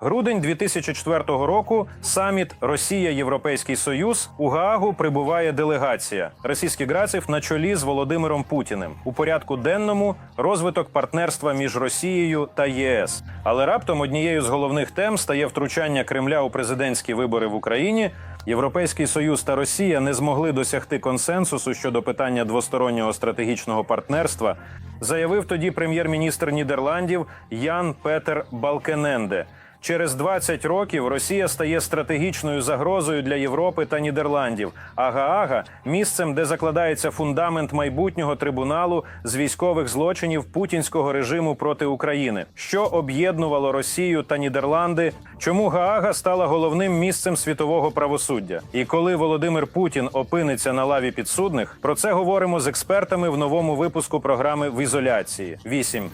Грудень 2004 року саміт Росія Європейський Союз у Гаагу прибуває делегація російський Граців на чолі з Володимиром Путіним. У порядку денному розвиток партнерства між Росією та ЄС. Але раптом однією з головних тем стає втручання Кремля у президентські вибори в Україні. Європейський союз та Росія не змогли досягти консенсусу щодо питання двостороннього стратегічного партнерства. Заявив тоді прем'єр-міністр Нідерландів Ян Петер Балкененде. Через 20 років Росія стає стратегічною загрозою для Європи та Нідерландів. А Гаага місцем, де закладається фундамент майбутнього трибуналу з військових злочинів путінського режиму проти України, що об'єднувало Росію та Нідерланди. Чому Гаага стала головним місцем світового правосуддя? І коли Володимир Путін опиниться на лаві підсудних, про це говоримо з експертами в новому випуску програми в ізоляції. 8.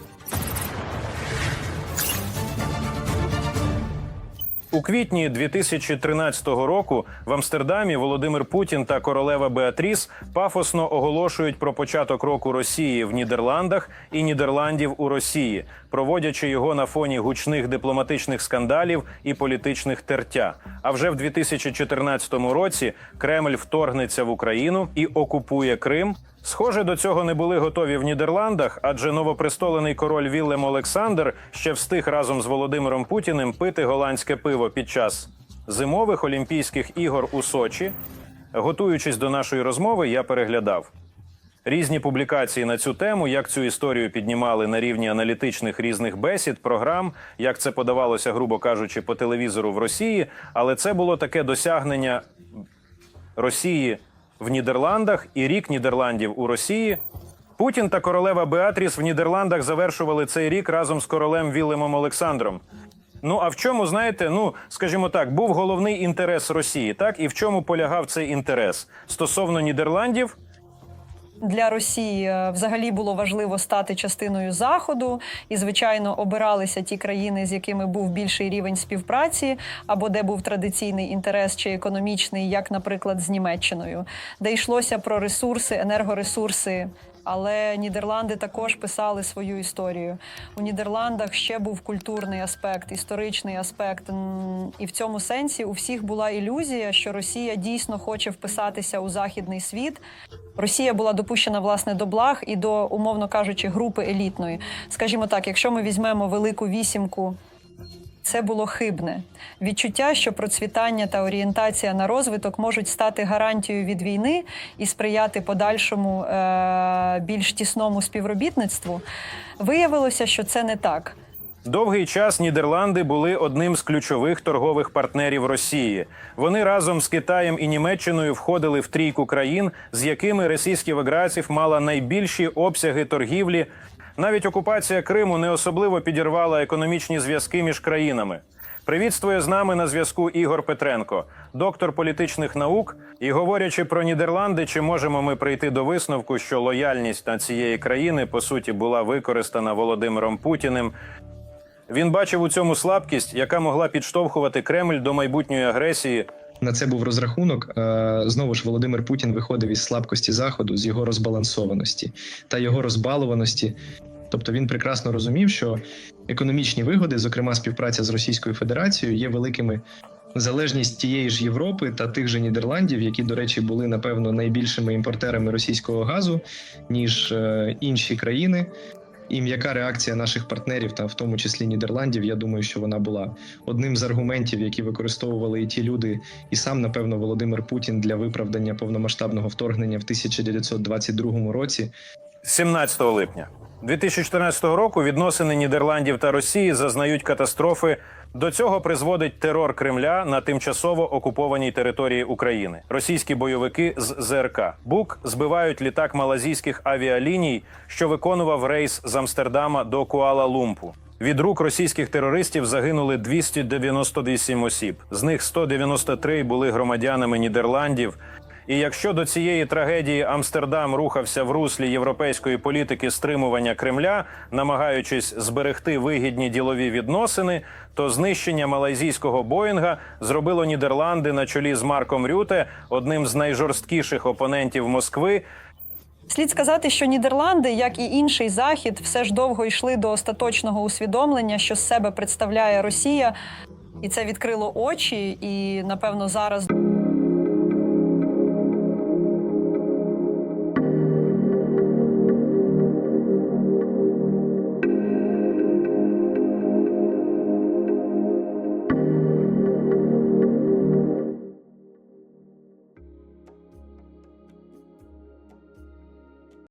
У квітні 2013 року в Амстердамі Володимир Путін та королева Беатріс пафосно оголошують про початок року Росії в Нідерландах і Нідерландів у Росії, проводячи його на фоні гучних дипломатичних скандалів і політичних тертя. А вже в 2014 році Кремль вторгнеться в Україну і окупує Крим. Схоже, до цього не були готові в Нідерландах, адже новопристолений король Віллем Олександр ще встиг разом з Володимиром Путіним пити голландське пиво під час зимових Олімпійських ігор у Сочі. Готуючись до нашої розмови, я переглядав різні публікації на цю тему, як цю історію піднімали на рівні аналітичних різних бесід, програм, як це подавалося, грубо кажучи, по телевізору в Росії. Але це було таке досягнення Росії в Нідерландах і рік Нідерландів у Росії. Путін та королева Беатріс в Нідерландах завершували цей рік разом з королем Вілемом Олександром. Ну а в чому знаєте, ну скажімо так, був головний інтерес Росії, так і в чому полягав цей інтерес стосовно Нідерландів? Для Росії е, взагалі було важливо стати частиною заходу, і звичайно обиралися ті країни, з якими був більший рівень співпраці, або де був традиційний інтерес чи економічний, як, наприклад, з Німеччиною, де йшлося про ресурси, енергоресурси. Але Нідерланди також писали свою історію. У Нідерландах ще був культурний аспект, історичний аспект. І в цьому сенсі у всіх була ілюзія, що Росія дійсно хоче вписатися у західний світ. Росія була допущена власне до благ і до, умовно кажучи, групи елітної. Скажімо так, якщо ми візьмемо велику вісімку. Це було хибне відчуття, що процвітання та орієнтація на розвиток можуть стати гарантією від війни і сприяти подальшому е- більш тісному співробітництву. Виявилося, що це не так. Довгий час Нідерланди були одним з ключових торгових партнерів Росії. Вони разом з Китаєм і Німеччиною входили в трійку країн, з якими російський Веграців мала найбільші обсяги торгівлі. Навіть окупація Криму не особливо підірвала економічні зв'язки між країнами. Привітствує з нами на зв'язку Ігор Петренко, доктор політичних наук. І говорячи про Нідерланди, чи можемо ми прийти до висновку, що лояльність на цієї країни по суті була використана Володимиром Путіним він бачив у цьому слабкість, яка могла підштовхувати Кремль до майбутньої агресії. На це був розрахунок. Е, Знову ж Володимир Путін виходив із слабкості заходу, з його розбалансованості та його розбалуваності. Тобто він прекрасно розумів, що економічні вигоди, зокрема співпраця з Російською Федерацією, є великими. Залежність тієї ж Європи та тих же Нідерландів, які, до речі, були напевно найбільшими імпортерами російського газу, ніж е, інші країни. І м'яка реакція наших партнерів, та в тому числі Нідерландів, я думаю, що вона була одним з аргументів, які використовували і ті люди, і сам, напевно, Володимир Путін для виправдання повномасштабного вторгнення в 1922 році. 17 липня 2014 року відносини Нідерландів та Росії зазнають катастрофи. До цього призводить терор Кремля на тимчасово окупованій території України. Російські бойовики з ЗРК БУК збивають літак малазійських авіаліній, що виконував рейс з Амстердама до Куала-Лумпу. Від рук російських терористів загинули 298 осіб. З них 193 були громадянами Нідерландів. І якщо до цієї трагедії Амстердам рухався в руслі європейської політики стримування Кремля, намагаючись зберегти вигідні ділові відносини, то знищення малайзійського Боїнга зробило Нідерланди на чолі з Марком Рюте одним з найжорсткіших опонентів Москви. Слід сказати, що Нідерланди, як і інший захід, все ж довго йшли до остаточного усвідомлення, що з себе представляє Росія. і це відкрило очі. І напевно зараз